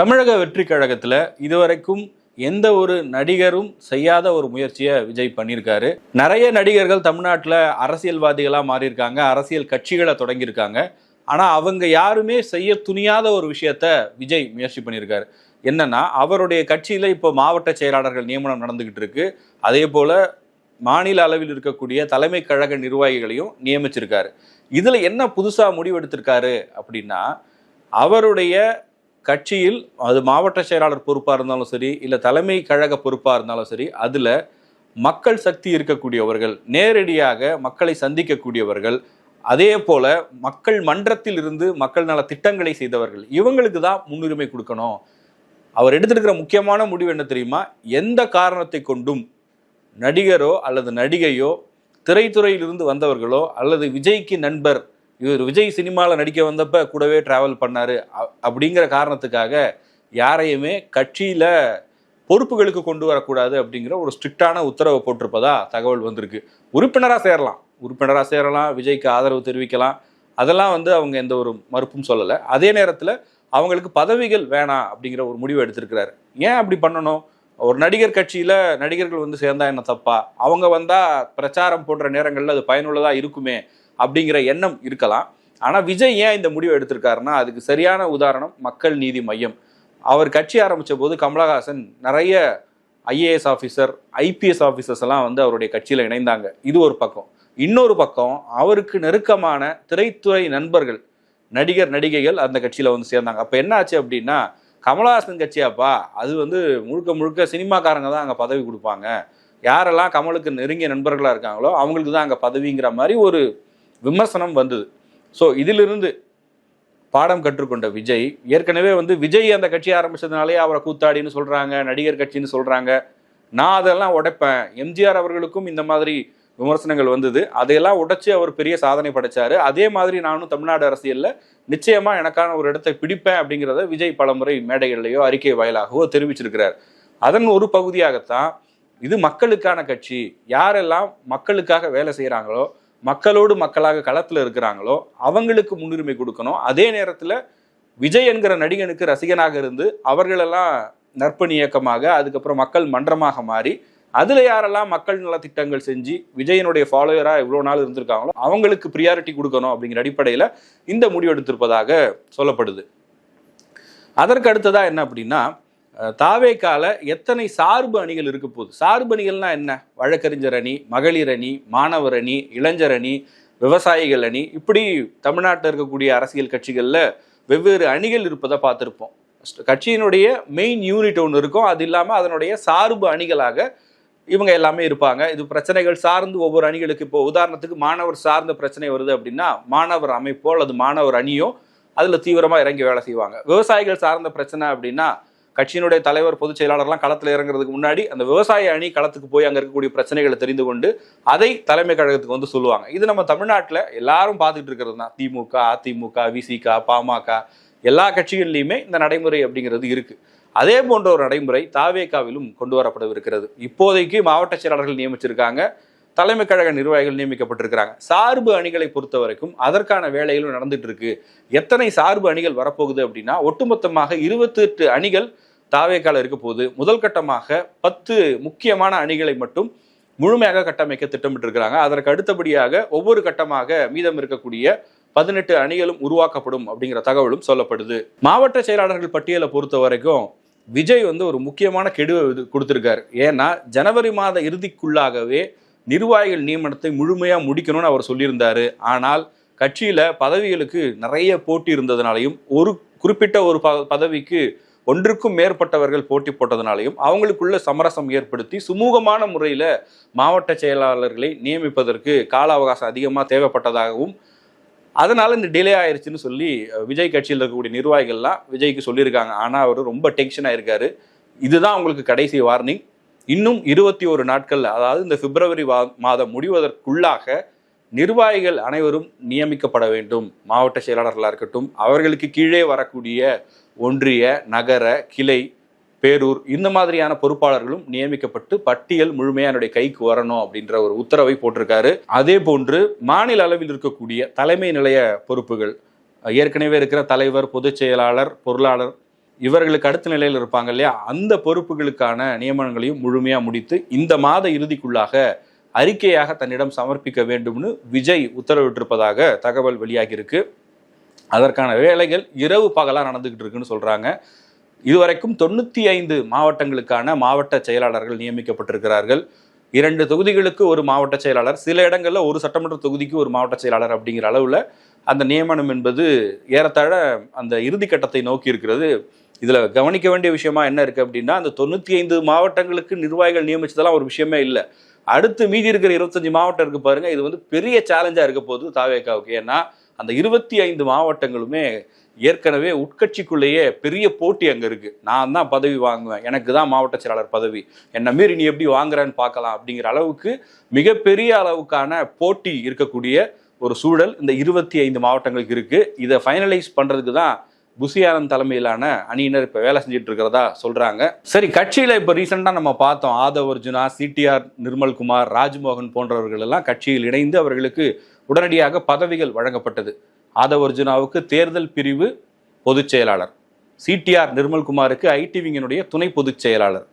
தமிழக வெற்றி கழகத்தில் இதுவரைக்கும் எந்த ஒரு நடிகரும் செய்யாத ஒரு முயற்சியை விஜய் பண்ணியிருக்காரு. நிறைய நடிகர்கள் தமிழ்நாட்டில் அரசியல்வாதிகளாக மாறியிருக்காங்க அரசியல் கட்சிகளை தொடங்கியிருக்காங்க. ஆனால் அவங்க யாருமே செய்ய துணியாத ஒரு விஷயத்த விஜய் முயற்சி பண்ணியிருக்காரு. என்னன்னா அவருடைய கட்சியில் இப்போ மாவட்ட செயலாளர்கள் நியமனம் நடந்துக்கிட்டு இருக்கு. அதே போல் மாநில அளவில் இருக்கக்கூடிய தலைமை கழக நிர்வாகிகளையும் நியமிச்சிருக்காரு. இதில் என்ன புதுசாக முடிவெடுத்திருக்காரு அப்படின்னா அவருடைய கட்சியில் அது மாவட்ட செயலாளர் பொறுப்பாக இருந்தாலும் சரி இல்லை தலைமை கழக பொறுப்பாக இருந்தாலும் சரி அதில் மக்கள் சக்தி இருக்கக்கூடியவர்கள் நேரடியாக மக்களை சந்திக்கக்கூடியவர்கள் அதே போல மக்கள் மன்றத்தில் இருந்து மக்கள் நல திட்டங்களை செய்தவர்கள் இவங்களுக்கு தான் முன்னுரிமை கொடுக்கணும். அவர் எடுத்திருக்கிற முக்கியமான முடிவு என்ன தெரியுமா? எந்த காரணத்தை கொண்டும் நடிகரோ அல்லது நடிகையோ திரைத்துறையிலிருந்து வந்தவர்களோ அல்லது விஜய்க்கு நண்பர் இவர் விஜய் சினிமாவில் நடிக்க வந்தப்ப கூடவே ட்ராவல் பண்ணாரு. அ- அப்படிங்கிற காரணத்துக்காக யாரையுமே கட்சியில் பொறுப்புகளுக்கு கொண்டு வரக்கூடாது அப்படிங்கிற ஒரு ஸ்ட்ரிக்டான உத்தரவை போட்டிருப்பதா தகவல் வந்திருக்கு. உறுப்பினராக சேரலாம். உறுப்பினராக சேரலாம். விஜய்க்கு ஆதரவு தெரிவிக்கலாம். அதெல்லாம் வந்து அவங்க எந்த ஒரு மறுப்பும் சொல்லலை. அதே நேரத்தில் அவங்களுக்கு பதவிகள் வேணாம் அப்படிங்கிற ஒரு முடிவு எடுத்திருக்கிறாரு. ஏன் அப்படி பண்ணணும்? ஒரு நடிகர் கட்சியில் நடிகர்கள் வந்து சேர்ந்தா என்ன தப்பா? அவங்க வந்தால் பிரச்சாரம் போன்ற நேரங்களில் அது பயனுள்ளதாக இருக்குமே? அப்படிங்கிற எண்ணம் இருக்கலாம். ஆனால் விஜய் ஏன் இந்த முடிவை எடுத்திருக்காருன்னா அதுக்கு சரியான உதாரணம் மக்கள் நீதி மையம். அவர் கட்சி ஆரம்பித்த போது கமலஹாசன் நிறைய ஐஏஎஸ் ஆஃபீஸர் ஐபிஎஸ் ஆஃபீஸர்ஸ் எல்லாம் வந்து அவருடைய கட்சியில் இணைந்தாங்க. இது ஒரு பக்கம். இன்னொரு பக்கம் அவருக்கு நெருக்கமான திரைத்துறை நண்பர்கள் நடிகர் நடிகைகள் அந்த கட்சியில் வந்து சேர்ந்தாங்க. அப்போ என்ன ஆச்சு அப்படின்னா கமலஹாசன் கட்சியாப்பா அது வந்து முழுக்க முழுக்க சினிமாக்காரங்க தான் அங்கே பதவி கொடுப்பாங்க. யாரெல்லாம் கமலுக்கு நெருங்கிய நண்பர்களாக இருக்காங்களோ அவங்களுக்கு தான் அங்கே பதவிங்கிற மாதிரி ஒரு விமர்சனம் வந்தது. ஸோ இதிலிருந்து பாடம் கற்றுக்கொண்ட விஜய் ஏற்கனவே வந்து விஜய் அந்த கட்சி ஆரம்பிச்சதுனாலே அவரை கூத்தாடின்னு சொல்கிறாங்க நடிகர் கட்சின்னு சொல்கிறாங்க நான் அதெல்லாம் உடைப்பேன். எம்ஜிஆர் அவர்களுக்கும் இந்த மாதிரி விமர்சனங்கள் வந்தது. அதையெல்லாம் உடைச்சி அவர் பெரிய சாதனை படைச்சாரு. அதே மாதிரி நானும் தமிழ்நாடு அரசியலில் நிச்சயமா எனக்கான ஒரு இடத்தை பிடிப்பேன் அப்படிங்கிறத விஜய் பலமுறை மேடைகள்லையோ அறிக்கை வாயிலாகவோ தெரிவிச்சிருக்கிறார். அதன் ஒரு பகுதியாகத்தான் இது மக்களுக்கான கட்சி. யாரெல்லாம் மக்களுக்காக வேலை செய்கிறாங்களோ மக்களோடு மக்களாக களத்தில் இருக்கிறாங்களோ அவங்களுக்கு முன்னுரிமை கொடுக்கணும். அதே நேரத்தில் விஜய் என்கிற நடிகனுக்கு ரசிகனாக இருந்து அவர்களெல்லாம் நற்பணி இயக்கமாக அதுக்கப்புறம் மக்கள் மன்றமாக மாறி அதில் யாரெல்லாம் மக்கள் நலத்திட்டங்கள் செஞ்சு விஜயனுடைய ஃபாலோயராக இவ்வளோ நாள் இருந்திருக்காங்களோ அவங்களுக்கு ப்ரியாரிட்டி கொடுக்கணும் அப்படிங்கிற அடிப்படையில் இந்த முடிவெடுத்திருப்பதாக சொல்லப்படுது. அதற்கு அடுத்ததாக என்ன அப்படின்னா தாவேக்கால எத்தனை சார்பு அணிகள் இருக்க போகுது? சார்பு அணிகள்னா என்ன? வழக்கறிஞர் அணி மகளிர் அணி மாணவர் அணி இளைஞர் அணி விவசாயிகள் அணி. இப்படி தமிழ்நாட்டில் இருக்கக்கூடிய அரசியல் கட்சிகளில் வெவ்வேறு அணிகள் இருப்பதை பார்த்துருப்போம். கட்சியினுடைய மெயின் யூனிட் ஒன்று இருக்கும். அது இல்லாமல் அதனுடைய சார்பு அணிகளாக இவங்க எல்லாமே இருப்பாங்க. இது பிரச்சனைகள் சார்ந்து ஒவ்வொரு அணிகளுக்கு இப்போ உதாரணத்துக்கு மாணவர் சார்ந்த பிரச்சனை வருது அப்படின்னா மாணவர் அமைப்போ அல்லது மாணவர் அணியோ அதில் தீவிரமாக இறங்கி வேலை செய்வாங்க. விவசாயிகள் சார்ந்த பிரச்சனை அப்படின்னா கட்சியினுடைய தலைவர் பொதுச் செயலாளர்லாம் களத்தில் இறங்குறதுக்கு முன்னாடி அந்த விவசாய அணி களத்துக்கு போய் அங்கே இருக்கக்கூடிய பிரச்சனைகளை தெரிந்து கொண்டு அதை தலைமை கழகத்துக்கு வந்து சொல்லுவாங்க. இது நம்ம தமிழ்நாட்டில் எல்லாரும் பார்த்துட்டு இருக்கிறது தான். திமுக அதிமுக விசிக பாமக எல்லா கட்சிகள்லையுமே இந்த நடைமுறை அப்படிங்கிறது இருக்கு. அதே போன்ற ஒரு நடைமுறை தாவேகாவிலும் கொண்டு வரப்படவிருக்கிறது. இப்போதைக்கு மாவட்ட செயலாளர்கள் நியமிச்சிருக்காங்க. தலைமை கழக நிர்வாகிகள் நியமிக்கப்பட்டிருக்கிறாங்க. சார்பு அணிகளை பொறுத்த வரைக்கும் அதற்கான வேலைகளும் நடந்துட்டு இருக்கு எத்தனை சார்பு அணிகள் வரப்போகுது அப்படின்னா ஒட்டுமொத்தமாக இருபத்தெட்டு அணிகள் தாவேக்கால இருக்க போகுது. முதல் கட்டமாக பத்து முக்கியமான அணிகளை மட்டும் முழுமையாக கட்டமைக்க திட்டமிட்டிருக்கிறாங்க. அதற்கு அடுத்தபடியாக ஒவ்வொரு கட்டமாக மீதம் இருக்கக்கூடிய பதினெட்டு அணிகளும் உருவாக்கப்படும் அப்படிங்கிற தகவலும் சொல்லப்படுது. மாவட்ட செயலாளர்கள் பட்டியலை பொறுத்த வரைக்கும் விஜய் வந்து ஒரு முக்கியமான கெடுவை கொடுத்திருக்காரு. ஏன்னா ஜனவரி மாத இறுதிக்குள்ளாகவே நிர்வாகிகள் நியமனத்தை முழுமையாக முடிக்கணும்னு அவர் சொல்லியிருந்தார். ஆனால் கட்சியில் பதவிகளுக்கு நிறைய போட்டி இருந்ததுனாலையும் ஒரு குறிப்பிட்ட ஒரு ப- பதவிக்கு ஒன்றுக்கும் மேற்பட்டவர்கள் போட்டி போட்டதுனாலையும் அவங்களுக்குள்ள சமரசம் ஏற்படுத்தி சுமூகமான முறையில் மாவட்ட செயலாளர்களை நியமிப்பதற்கு கால அவகாசம் அதிகமாக தேவைப்பட்டதாகவும் அதனால் இந்த டிலே ஆயிருச்சுன்னு சொல்லி விஜய் கட்சியில் இருக்கக்கூடிய நிர்வாகிகள்லாம் விஜய்க்கு சொல்லியிருக்காங்க. ஆனால் அவர் ரொம்ப டென்ஷனாக இருக்காரு இதுதான் உங்களுக்கு கடைசி வார்னிங் இன்னும் இருபத்தி ஒரு நாட்கள் அதாவது இந்த பிப்ரவரி மாதம் முடிவதற்குள்ளாக நிர்வாகிகள் அனைவரும் நியமிக்கப்பட வேண்டும். மாவட்ட செயலாளர்களாக இருக்கட்டும் அவர்களுக்கு கீழே வரக்கூடிய ஒன்றிய நகர கிளை பேரூர் இந்த மாதிரியான பொறுப்பாளர்களும் நியமிக்கப்பட்டு பட்டியல் முழுமையாக என்னுடைய கைக்கு வரணும் அப்படின்ற ஒரு உத்தரவை போட்டிருக்காரு. அதே போன்று மாநில அளவில் இருக்கக்கூடிய தலைமை நிலைய பொறுப்புகள் ஏற்கனவே இருக்கிற தலைவர் பொதுச் செயலாளர் பொருளாளர் இவர்களுக்கு அடுத்த நிலையில் இருப்பாங்க இல்லையா? அந்த பொறுப்புகளுக்கான நியமனங்களையும் முழுமையாக முடித்து இந்த மாத இறுதிக்குள்ளாக அறிக்கையாக தன்னிடம் சமர்ப்பிக்க வேண்டும்னு விஜய் உத்தரவிட்டிருப்பதாக தகவல் வெளியாகியிருக்கு. அதற்கான வேலைகள் இரவு பகலாக நடந்துக்கிட்டு இருக்குன்னு சொல்கிறாங்க இதுவரைக்கும் தொண்ணூற்றி ஐந்து மாவட்டங்களுக்கான மாவட்ட செயலாளர்கள் நியமிக்கப்பட்டிருக்கிறார்கள். இரண்டு தொகுதிகளுக்கு ஒரு மாவட்ட செயலாளர் சில இடங்களில் ஒரு சட்டமன்ற தொகுதிக்கு ஒரு மாவட்ட செயலாளர் அப்படிங்கிற அளவில் அந்த நியமனம் என்பது ஏறத்தாழ அந்த இறுதிக்கட்டத்தை நோக்கி இருக்கிறது. இதில் கவனிக்க வேண்டிய விஷயமா என்ன இருக்குது அப்படின்னா அந்த தொண்ணூற்றி ஐந்து மாவட்டங்களுக்கு நிர்வாகிகள் நியமிச்சதெல்லாம் ஒரு விஷயமே இல்லை. அடுத்து மீதி இருக்கிற இருபத்தஞ்சு மாவட்டம் இருக்கு பாருங்க. இது வந்து பெரிய சேலஞ்சாக இருக்க போகுது தாவேக்காவுக்கு. ஏன்னா அந்த இருபத்தி ஐந்து மாவட்டங்களுமே ஏற்கனவே உட்கட்சிக்குள்ளேயே பெரிய போட்டி அங்கே இருக்குது நான் தான் பதவி வாங்குவேன். எனக்கு தான் மாவட்ட செயலாளர் பதவி. என்னை மீறி நீ எப்படி வாங்குறேன்னு பார்க்கலாம் அப்படிங்கிற அளவுக்கு மிகப்பெரிய அளவுக்கான போட்டி இருக்கக்கூடிய ஒரு சூழல் இந்த இருபத்தி ஐந்து மாவட்டங்களுக்கு இருக்குது இதை ஃபைனலைஸ் பண்ணுறதுக்கு தான் புசியாரன் தலைமையிலான அணியினர் இப்போ வேலை செஞ்சுட்டு இருக்கிறதா சொல்கிறாங்க சரி கட்சியில் இப்போ ரீசெண்டாக நம்ம பார்த்தோம் ஆதவ் அர்ஜுனா சிடிஆர் நிர்மல்குமார் ராஜ்மோகன் போன்றவர்கள் எல்லாம் கட்சியில் இணைந்து அவர்களுக்கு உடனடியாக பதவிகள் வழங்கப்பட்டது. ஆதவ் அர்ஜுனாவுக்கு தேர்தல் பிரிவு பொதுச் செயலாளர். சிடிஆர் நிர்மல்குமாருக்கு ஐடிவிங்கினுடைய துணை பொதுச் செயலாளர்.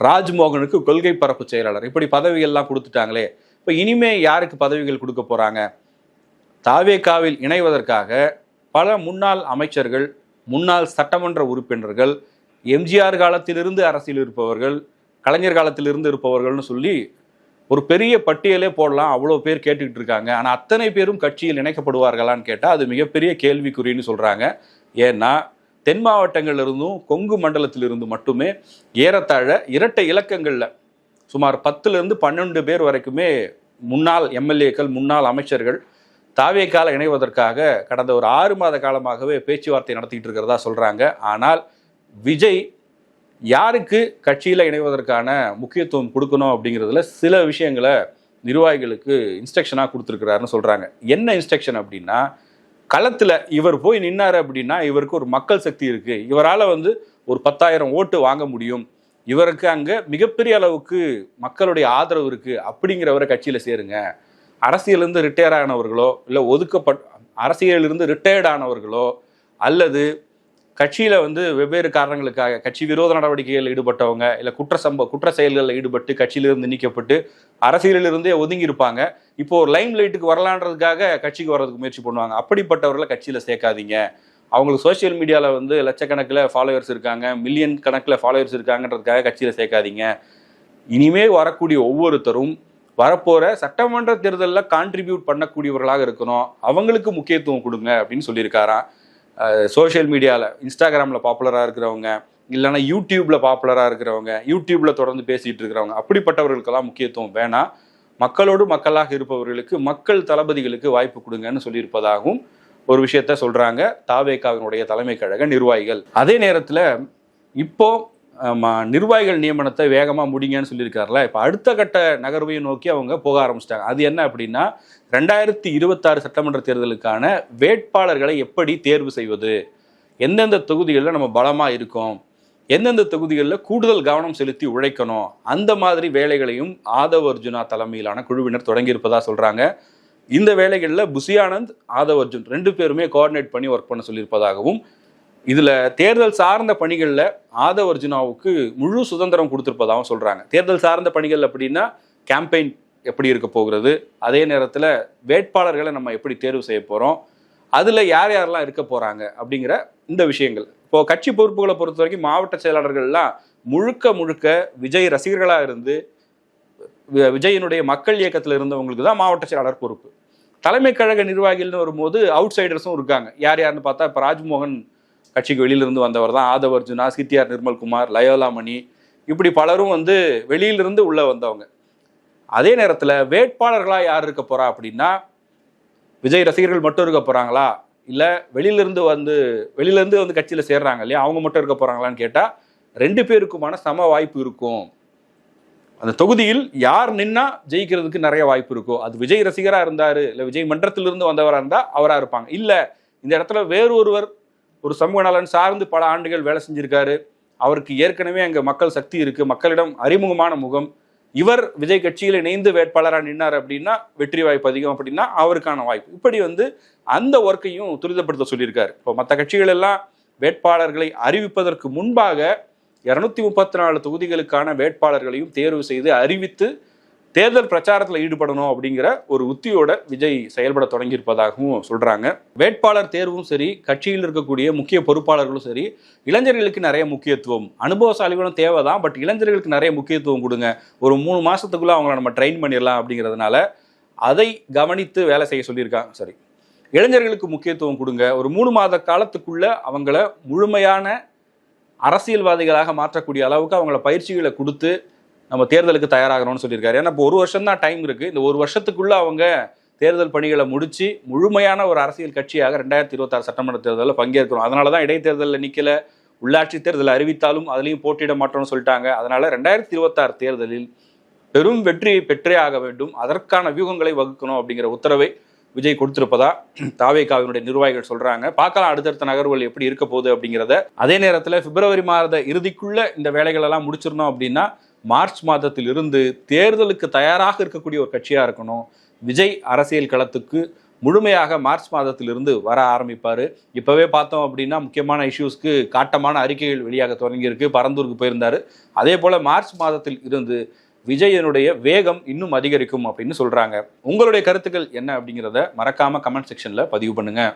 ராஜ்மோகனுக்கு கொள்கை பரப்பு செயலாளர். இப்படி பதவிகள்லாம் கொடுத்துட்டாங்களே. இப்போ இனிமே யாருக்கு பதவிகள் கொடுக்க போகிறாங்க தாவேக்காவில் இணைவதற்காக பல முன்னாள் அமைச்சர்கள் முன்னாள் சட்டமன்ற உறுப்பினர்கள் எம்ஜிஆர் காலத்திலிருந்து அரசியல் இருப்பவர்கள் கலைஞர் காலத்திலிருந்து இருப்பவர்கள்னு சொல்லி ஒரு பெரிய பட்டியலே போடலாம். அவ்வளோ பேர் கேட்டுக்கிட்டு இருக்காங்க. ஆனால் அத்தனை பேரும் கட்சியில் இணைக்கப்படுவார்களான்னு கேட்டால் அது மிகப்பெரிய கேள்விக்குறின்னு சொல்கிறாங்க ஏன்னா தென் மாவட்டங்கள்ல இருந்தும் கொங்கு மண்டலத்திலிருந்து மட்டுமே ஏறத்தாழ இரட்டை இலக்கங்களில் சுமார் பத்துலேருந்து பன்னெண்டு பேர் வரைக்குமே முன்னாள் எம்எல்ஏக்கள் முன்னாள் அமைச்சர்கள் தாவேக்கால இணைவதற்காக கடந்த ஒரு ஆறு மாத காலமாகவே பேச்சுவார்த்தை நடத்திட்டு இருக்கிறதா சொல்றாங்க. ஆனால் விஜய் யாருக்கு கட்சியில் இணைவதற்கான முக்கியத்துவம் கொடுக்கணும் அப்படிங்கிறதுல சில விஷயங்களை நிர்வாகிகளுக்கு இன்ஸ்ட்ரக்ஷனாக கொடுத்துருக்கிறாருன்னு சொல்கிறாங்க என்ன இன்ஸ்ட்ரக்ஷன் அப்படின்னா களத்தில் இவர் போய் நின்னார் அப்படின்னா இவருக்கு ஒரு மக்கள் சக்தி இருக்குது இவரால் வந்து ஒரு பத்தாயிரம் ஓட்டு வாங்க முடியும். இவருக்கு அங்கே மிகப்பெரிய அளவுக்கு மக்களுடைய ஆதரவு இருக்குது அப்படிங்கிறவரை கட்சியில் சேருங்க. அரசியலிருந்து ரிட்டையர் ஆனவர்களோ இல்லை ஒதுக்கப்பட் அரசியலிருந்து ரிட்டையர்ட் ஆனவர்களோ அல்லது கட்சியில் வந்து வெவ்வேறு காரணங்களுக்காக கட்சி விரோத நடவடிக்கைகளில் ஈடுபட்டவங்க இல்லை குற்ற சம்ப குற்ற செயல்களில் ஈடுபட்டு கட்சியிலிருந்து நீக்கப்பட்டு அரசியலிலிருந்தே ஒதுங்கி இருப்பாங்க இப்போ ஒரு லைம் லைட்டுக்கு வரலான்றதுக்காக கட்சிக்கு வர்றதுக்கு முயற்சி பண்ணுவாங்க. அப்படிப்பட்டவர்களை கட்சியில் சேர்க்காதீங்க. அவங்களுக்கு சோஷியல் மீடியாவில் வந்து லட்சக்கணக்கில் ஃபாலோவர்ஸ் இருக்காங்க மில்லியன் கணக்கில் ஃபாலோவர்ஸ் இருக்காங்கன்றதுக்காக கட்சியில் சேர்க்காதீங்க. இனிமே வரக்கூடிய ஒவ்வொருத்தரும் வரப்போற சட்டமன்ற தேர்தலில் கான்ட்ரிபியூட் பண்ணக்கூடியவர்களாக இருக்கணும். அவங்களுக்கு முக்கியத்துவம் கொடுங்க அப்படின்னு சொல்லியிருக்காராம். சோஷியல் மீடியாவில் இன்ஸ்டாகிராமில் பாப்புலராக இருக்கிறவங்க இல்லைன்னா யூடியூப்பில் பாப்புலராக இருக்கிறவங்க யூடியூப்பில் தொடர்ந்து பேசிகிட்டு இருக்கிறவங்க அப்படிப்பட்டவர்களுக்கெல்லாம் முக்கியத்துவம் வேணாம் மக்களோடு மக்களாக இருப்பவர்களுக்கு மக்கள் தளபதிகளுக்கு வாய்ப்பு கொடுங்கன்னு சொல்லியிருப்பதாகவும் ஒரு விஷயத்த சொல்கிறாங்க தாவேக்காவினுடைய தலைமை கழக நிர்வாகிகள். அதே நேரத்தில் இப்போ நிர்வாகிகள் நியமனத்தை வேகமாக முடிங்கன்னு சொல்லியிருக்காருல. இப்போ அடுத்த கட்ட நகர்வையை நோக்கி அவங்க போக ஆரம்பிச்சிட்டாங்க. அது என்ன அப்படின்னா ரெண்டாயிரத்தி இருபத்தாறு சட்டமன்ற தேர்தலுக்கான வேட்பாளர்களை எப்படி தேர்வு செய்வது? எந்தெந்த தொகுதிகளில் நம்ம பலமாக இருக்கோம்? எந்தெந்த தொகுதிகளில் கூடுதல் கவனம் செலுத்தி உழைக்கணும்? அந்த மாதிரி வேலைகளையும் ஆதவ் அர்ஜுனா தலைமையிலான குழுவினர் தொடங்கியிருப்பதாக சொல்கிறாங்க இந்த வேலைகளில் புசியானந்த் ஆதவ் அர்ஜுன் ரெண்டு பேருமே கோஆர்டினேட் பண்ணி ஒர்க் பண்ண சொல்லியிருப்பதாகவும் இதில் தேர்தல் சார்ந்த பணிகளில் ஆதவ் அர்ஜுனாவுக்கு முழு சுதந்திரம் கொடுத்துருப்பதாகவும் சொல்கிறாங்க தேர்தல் சார்ந்த பணிகள் அப்படின்னா கேம்பெயின் எப்படி இருக்க போகிறது? அதே நேரத்தில் வேட்பாளர்களை நம்ம எப்படி தேர்வு செய்ய போகிறோம் அதில் யார் யாரெல்லாம் இருக்க போகிறாங்க அப்படிங்கிற இந்த விஷயங்கள். இப்போது கட்சி பொறுப்புகளை பொறுத்த வரைக்கும் மாவட்ட செயலாளர்கள்லாம் முழுக்க முழுக்க விஜய் ரசிகர்களாக இருந்து வி- விஜயினுடைய மக்கள் இயக்கத்தில் இருந்தவங்களுக்கு தான் மாவட்ட செயலாளர் பொறுப்பு. தலைமை கழக நிர்வாகிகள்னு வரும்போது அவுட் சைடர்ஸும் இருக்காங்க. யார் யாருன்னு பார்த்தா இப்போ ராஜ்மோகன் கட்சிக்கு வெளியிலிருந்து வந்தவர் தான் ஆதவ் அர்ஜுனா சித்தியார் நிர்மல்குமார் லயோலாமணி. இப்படி பலரும் வந்து வெளியிலிருந்து உள்ளே வந்தவங்க. அதே நேரத்தில் வேட்பாளர்களாக யார் இருக்க போகிறா அப்படின்னா விஜய் ரசிகர்கள் மட்டும் இருக்க போகிறாங்களா இல்லை வெளியிலிருந்து வந்து வெளியிலேருந்து வந்து கட்சியில் சேர்றாங்க இல்லையா? அவங்க மட்டும் இருக்க போகிறாங்களான்னு கேட்டால் ரெண்டு பேருக்குமான சம வாய்ப்பு இருக்கும். அந்த தொகுதியில் யார் நின்னா ஜெயிக்கிறதுக்கு நிறைய வாய்ப்பு இருக்கும். அது விஜய் ரசிகராக இருந்தார் இல்லை விஜய் மன்றத்திலிருந்து வந்தவராக இருந்தால் அவராக இருப்பாங்க. இல்லை இந்த இடத்துல வேறு ஒருவர் ஒரு சமூக நலன் சார்ந்து பல ஆண்டுகள் வேலை செஞ்சிருக்காரு. அவருக்கு ஏற்கனவே அங்கே மக்கள் சக்தி இருக்கு. மக்களிடம் அறிமுகமான முகம். இவர் விஜய் கட்சியில் இணைந்து வேட்பாளராக நின்னார் அப்படின்னா வெற்றி வாய்ப்பு அதிகம் அப்படின்னா அவருக்கான வாய்ப்பு. இப்படி வந்து அந்த ஒர்க்கையும் துரிதப்படுத்த சொல்லியிருக்காரு. இப்போ மற்ற கட்சிகள் எல்லாம் வேட்பாளர்களை அறிவிப்பதற்கு முன்பாக இரநூத்தி முப்பத்தி நாலு தொகுதிகளுக்கான வேட்பாளர்களையும் தேர்வு செய்து அறிவித்து தேர்தல் பிரச்சாரத்தில் ஈடுபடணும் அப்படிங்கிற ஒரு உத்தியோட விஜய் செயல்பட தொடங்கியிருப்பதாகவும் சொல்றாங்க. வேட்பாளர் தேர்வும் சரி கட்சியில் இருக்கக்கூடிய முக்கிய பொறுப்பாளர்களும் சரி இளைஞர்களுக்கு நிறைய முக்கியத்துவம். அனுபவசாலிகளும் தேவை தான் பட் இளைஞர்களுக்கு நிறைய முக்கியத்துவம் கொடுங்க. ஒரு மூணு மாசத்துக்குள்ள அவங்கள நம்ம ட்ரெயின் பண்ணிடலாம் அப்படிங்கிறதுனால அதை கவனித்து வேலை செய்ய சொல்லியிருக்காங்க. சரி. இளைஞர்களுக்கு முக்கியத்துவம் கொடுங்க. ஒரு மூணு மாத காலத்துக்குள்ள அவங்கள முழுமையான அரசியல்வாதிகளாக மாற்றக்கூடிய அளவுக்கு அவங்கள பயிற்சிகளை கொடுத்து நம்ம தேர்தலுக்கு தயாராகணும்னு சொல்லியிருக்காரு. ஏன்னா இப்போ ஒரு வருஷம் தான் டைம் இருக்குது இந்த ஒரு வருஷத்துக்குள்ளே அவங்க தேர்தல் பணிகளை முடித்து முழுமையான ஒரு அரசியல் கட்சியாக ரெண்டாயிரத்தி இருபத்தாறு சட்டமன்ற தேர்தலில் பங்கேற்கிறோம் அதனால தான் இடைத்தேர்தலில் நிற்கலை உள்ளாட்சி தேர்தல் அறிவித்தாலும் அதுலேயும் போட்டியிட மாட்டோம்னு சொல்லிட்டாங்க. அதனால ரெண்டாயிரத்தி இருபத்தாறு தேர்தலில் பெரும் வெற்றியை பெற்றே ஆக வேண்டும். அதற்கான வியூகங்களை வகுக்கணும் அப்படிங்கிற உத்தரவை விஜய் கொடுத்திருப்பதா தாவேகாவினுடைய நிர்வாகிகள் சொல்றாங்க. பார்க்கலாம் அடுத்தடுத்த நகர்வுகள் எப்படி இருக்க போகுது அப்படிங்கிறத. அதே நேரத்தில் பிப்ரவரி மாத இறுதிக்குள்ள இந்த வேலைகள் எல்லாம் முடிச்சிடணும் அப்படின்னா மார்ச் மாதத்தில் இருந்து தேர்தலுக்கு தயாராக இருக்கக்கூடிய ஒரு கட்சியாக இருக்கணும். விஜய் அரசியல் களத்துக்கு முழுமையாக மார்ச் மாதத்திலிருந்து வர ஆரம்பிப்பார். இப்போவே பார்த்தோம் அப்படின்னா முக்கியமான இஷ்யூஸ்க்கு காட்டமான அறிக்கைகள் வெளியாக தொடங்கியிருக்கு. பரந்தூருக்கு போயிருந்தார். அதே போல் மார்ச் மாதத்தில் இருந்து விஜயனுடைய வேகம் இன்னும் அதிகரிக்கும் அப்படின்னு சொல்கிறாங்க உங்களுடைய கருத்துக்கள் என்ன அப்படிங்கிறத மறக்காமல் கமெண்ட் செக்ஷனில் பதிவு பண்ணுங்கள்